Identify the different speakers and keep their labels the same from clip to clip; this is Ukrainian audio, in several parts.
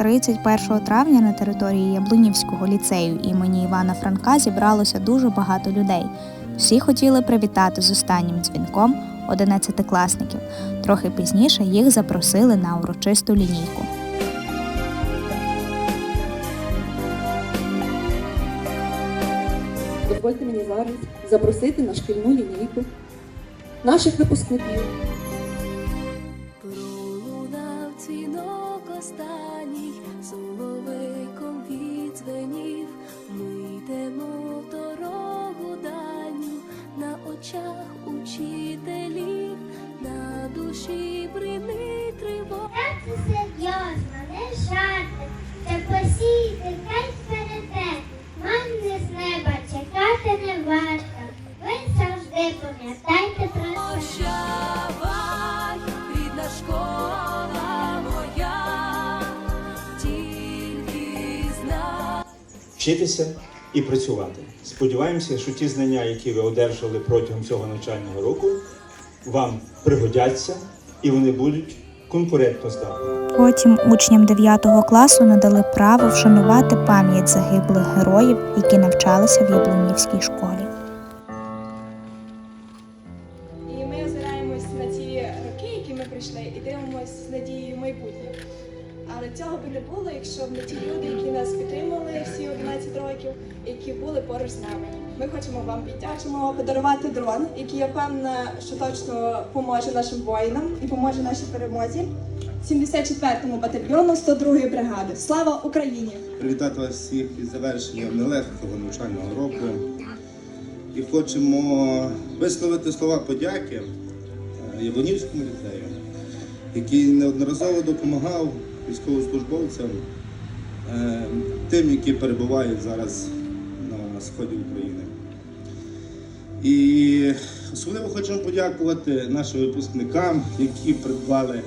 Speaker 1: 31 травня на території Яблунівського ліцею імені Івана Франка зібралося дуже багато людей. Всі хотіли привітати з останнім дзвінком 11-класників. Трохи пізніше їх запросили на урочисту лінійку.
Speaker 2: Дозвольте мені зараз запросити на шкільну лінійку наших випускників.
Speaker 3: Учителів, на душі бринить тривога.
Speaker 4: Це серйозно, не жарти. Це посійте, хай сперете. Манни з неба чекати не варто. Ви завжди пам'ятайте про це.
Speaker 3: Прощавай, рідна школа моя, тільки знай.
Speaker 5: вчитися і працювати. Сподіваємося, що ті знання, які ви одержали протягом цього навчального року, вам пригодяться і вони будуть конкурентно здатні.
Speaker 1: Потім учням 9 класу надали право вшанувати пам'ять загиблих героїв, які навчалися в Яблунівській школі.
Speaker 6: І ми озираємось на ті роки, які ми прийшли, і дивимося з надією майбутнє. Але цього би не було, якщо б не ті люди, які нас підтримали всі 11 років, які були поруч з нами. Ми хочемо вам віддячимо подарувати дрон, який я певна, що точно поможе нашим воїнам і поможе нашій перемозі. 74-му батальйону 102-ї бригади. Слава Україні!
Speaker 7: привітати вас всіх із завершенням нелегкого навчального року. І хочемо висловити слова подяки е, Яблонівському ліцею, який неодноразово допомагав військовослужбовцям, е, тим, які перебувають зараз на сході України. І особливо хочемо подякувати нашим випускникам, які придбали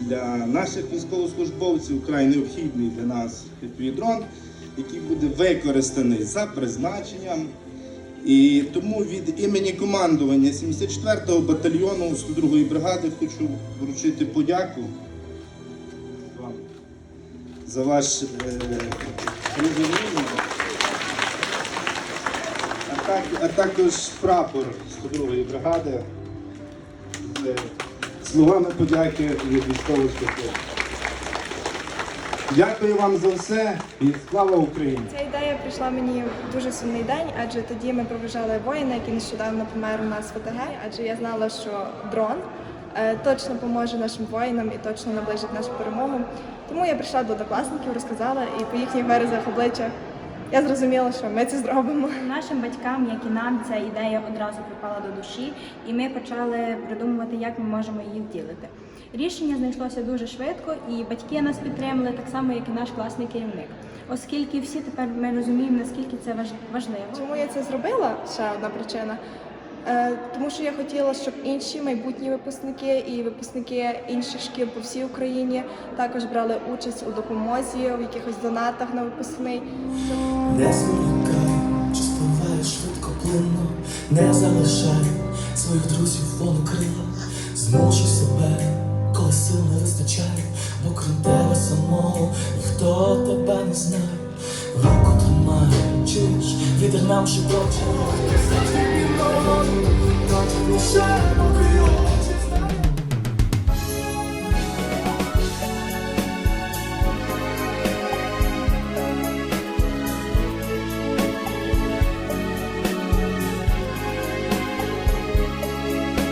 Speaker 7: для наших військовослужбовців вкрай необхідний для нас дрон, який буде використаний за призначенням. І тому від імені командування 74-го батальйону 102-ї бригади хочу вручити подяку вам за ваш е, розуміння. А, так, а також прапор 102-ї бригади з словами подяки від військових службовців. Дякую вам за все і слава Україні!
Speaker 6: Ця ідея прийшла мені в дуже сумний день, адже тоді ми проважали воїна, який нещодавно помер у нас в ОТГ, адже я знала, що дрон е, точно поможе нашим воїнам і точно наближить нашу перемогу. Тому я прийшла до однокласників, розказала, і по їхніх виразах обличчя я зрозуміла, що ми це зробимо.
Speaker 8: Нашим батькам, як і нам, ця ідея одразу припала до душі, і ми почали придумувати, як ми можемо її втілити. Рішення знайшлося дуже швидко, і батьки нас підтримали так само, як і наш класний керівник, оскільки всі тепер ми розуміємо, наскільки це важ- важливо.
Speaker 6: Чому я це зробила? Ще одна причина. Е, Тому що я хотіла, щоб інші майбутні випускники і випускники інших шкіл по всій Україні також брали участь у допомозі, в якихось донатах на випускний.
Speaker 9: Не зволікай, спливає швидко плинно, не залишай своїх друзів вон у крилах, змушуй себе, коли сил не вистачає, бо крім тебе самого ніхто тебе не знає. Чуєш, вітер нам шепоче.